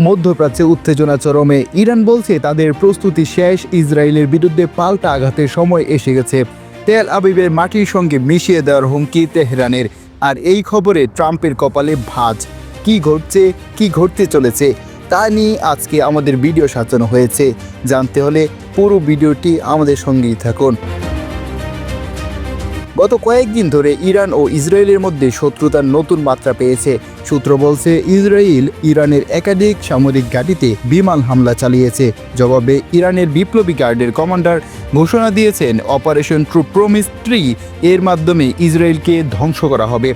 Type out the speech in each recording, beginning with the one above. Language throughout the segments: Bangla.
মধ্যপ্রাচ্যে উত্তেজনা চরমে। ইরান বলছে তাদের প্রস্তুতি শেষ, ইসরায়েলের বিরুদ্ধে পাল্টা আঘাতের সময় এসে গেছে। তেল আবিবের মাটির সঙ্গে মিশিয়ে দেওয়ার হুমকি তেহরানের। আর এই খবরে ট্রাম্পের কপালে ভাঁজ। কি ঘটছে, কি ঘটতে চলেছে, তা নিয়ে আজকে আমাদের ভিডিও সাজানো হয়েছে। জানতে হলে পুরো ভিডিওটি আমাদের সঙ্গেই থাকুন। গত কয়েকদিন ধরে ইরান ও ইসরায়েলের মধ্যে শত্রুতার নতুন মাত্রা পেয়েছে। সূত্র বলছে, ইসরায়েল ইরানের একাধিক সামরিক ঘাঁটিতে বিমান হামলা চালিয়েছে। জবাবে ইরানের বিপ্লবী গার্ডের কমান্ডার ঘোষণা দিয়েছেন, অপারেশন ট্রু প্রমিস থ্রি এর মাধ্যমে ইসরায়েলকে ধ্বংস করা হবে।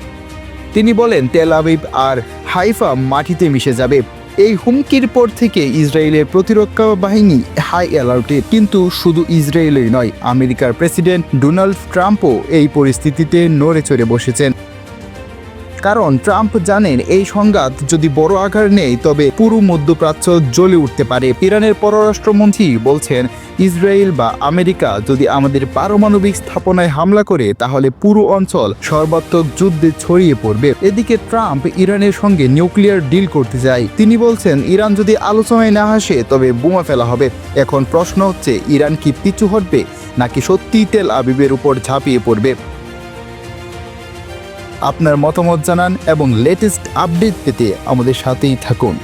তিনি বলেন, তেল আবিব আর হাইফা মাটিতে মিশে যাবে। এই হুমকির পর থেকে ইসরায়েলের প্রতিরক্ষা বাহিনী হাই অ্যালার্টে। কিন্তু শুধু ইসরায়েলই নয়, আমেরিকার প্রেসিডেন্ট ডোনাল্ড ট্রাম্পও এই পরিস্থিতিতে নড়ে চড়ে বসেছেন। কারণ ট্রাম্প জানেন এই সংঘাত যদি বড় আকার নেয়, তবে পুরো মধ্যপ্রাচ্য জ্বলে উঠতে পারে। ইরানের পররাষ্ট্রমন্ত্রী বলছেন, ইসরায়েল বা আমেরিকা যদি আমাদের পারমাণবিক স্থাপনায় হামলা করে, তাহলে পুরো অঞ্চল সর্বাত্মক যুদ্ধে ছড়িয়ে পড়বে। এদিকে ট্রাম্প ইরানের সঙ্গে নিউক্লিয়ার ডিল করতে চায় তিনি বলছেন, ইরান যদি আলোচনায় না আসে, তবে বোমা ফেলা হবে। এখন প্রশ্ন হচ্ছে, ইরান কি পিছু হটবে নাকি সত্যিই তেল আবিবের উপর ঝাঁপিয়ে পড়বে? আপনার মতামত জানান এবং লেটেস্ট আপডেট পেতে আমাদের সাথেই থাকুন।